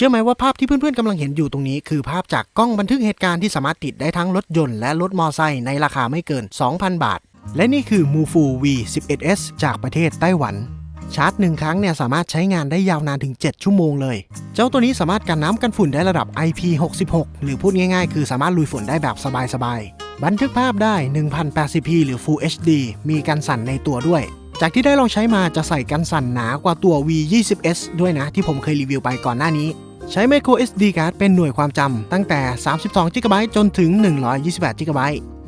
ชื่อไหมว่าภาพที่เพื่อนๆกำลังเห็นอยู่ตรงนี้ คือภาพจากกล้องบันทึกเหตุการณ์ที่สามารถติดได้ทั้งรถยนต์และรถมอไซค์ในราคาไม่เกิน 2,000 บาท และนี่คือ Mufu V11s จากประเทศไต้หวันชาร์จหนึ่งครั้งเนี่ยสามารถใช้งานได้ยาวนานถึง 7 ชั่วโมงเลย เจ้าตัวนี้สามารถกันน้ำกันฝุ่นได้ระดับ IP66 หรือพูดง่ายๆ คือสามารถลุยฝนได้แบบสบายๆ บันทึกภาพได้ 1080p หรือ Full HD มีกันสั่นในตัวด้วย จากที่ได้ลองใช้มาจะใส่กันสั่นหนากว่าตัว V20s ด้วยนะที่ผมเคยรีวิวไปก่อนหน้านี้ ใช้ micro SD card เป็นหน่วยความจำตั้งแต่ 32 GB จนถึง 128 GB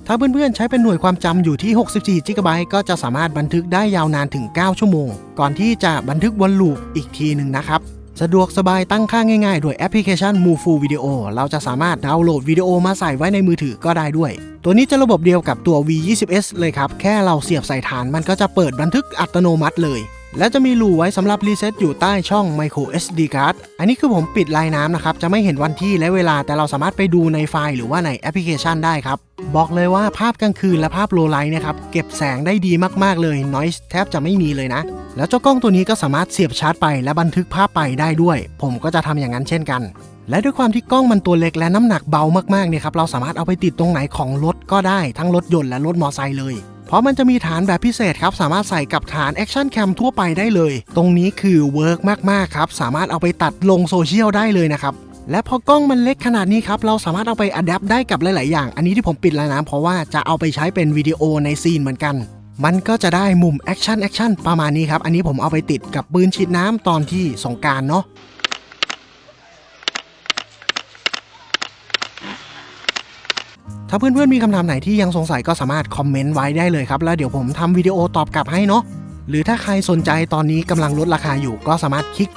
ถ้าเพื่อนๆ ใช้เป็นหน่วยความจำอยู่ที่ 64 GB ก็จะสามารถบันทึกได้ยาวนานถึง 9 ชั่วโมง ก่อนที่จะบันทึกวนลูปอีกทีหนึ่งนะครับ สะดวกสบายตั้งค่าง่ายๆ โดยแอปพลิเคชัน Mufu Video เราจะสามารถดาวน์โหลดวิดีโอมาใส่ไว้ในมือถือก็ได้ด้วย ตัวนี้จะระบบเดียวกับตัว V20s เลยครับ แค่เราเสียบใส่ฐานมันก็จะเปิดบันทึกอัตโนมัติเลย และจะมีรูไว้สำหรับรีเซ็ตอยู่ใต้ช่อง micro SD card อันนี้คือผมปิดลายน้ำนะครับ จะไม่เห็นวันที่และเวลาแต่เราสามารถไปดูในไฟล์หรือว่าในแอปพลิเคชันได้ครับ บอกเลยว่าภาพกลางคืนและภาพโลไลท์นะครับ เก็บแสงได้ดีมากๆเลย noise แทบจะไม่มีเลยนะ แล้วเจ้ากล้องตัวนี้ก็สามารถเสียบชาร์จไปและบันทึกภาพไปได้ด้วย ผมก็จะทำอย่างนั้นเช่นกันและด้วยความที่กล้องมันตัวเล็กและน้ำหนักเบามากๆเนี่ยครับเราสามารถเอาไปติดตรงไหนของรถก็ได้ทั้งรถยนต์และรถมอไซค์เลย เพราะมันจะมีฐานแบบพิเศษครับ สามารถใส่กับฐานแอคชั่นแคมทั่วไปได้เลย ตรงนี้คือเวิร์กมาก ๆ ครับ สามารถเอาไปตัดลงโซเชียลได้เลยนะครับและพอกล้องมันเล็กขนาดนี้ครับ เราสามารถเอาไปอัดแอปได้กับหลาย ๆ อย่าง อันนี้ที่ผมปิดแล้วนะ เพราะว่าจะเอาไปใช้เป็นวิดีโอในซีนเหมือนกัน มันก็จะได้มุมแอคชั่นแอคชั่นประมาณนี้ครับ อันนี้ผมเอาไปติดกับปืนฉีดน้ำตอนที่สงการเนาะ ถ้าเพื่อนๆมีคำถามไหนที่ยังสงสัยก็สามารถคอมเมนต์ไว้ได้เลยครับ แล้วเดี๋ยวผมทำวิดีโอตอบกลับให้เนาะหรือถ้าใครสนใจตอนนี้กำลังลดราคาอยู่ก็สามารถคลิก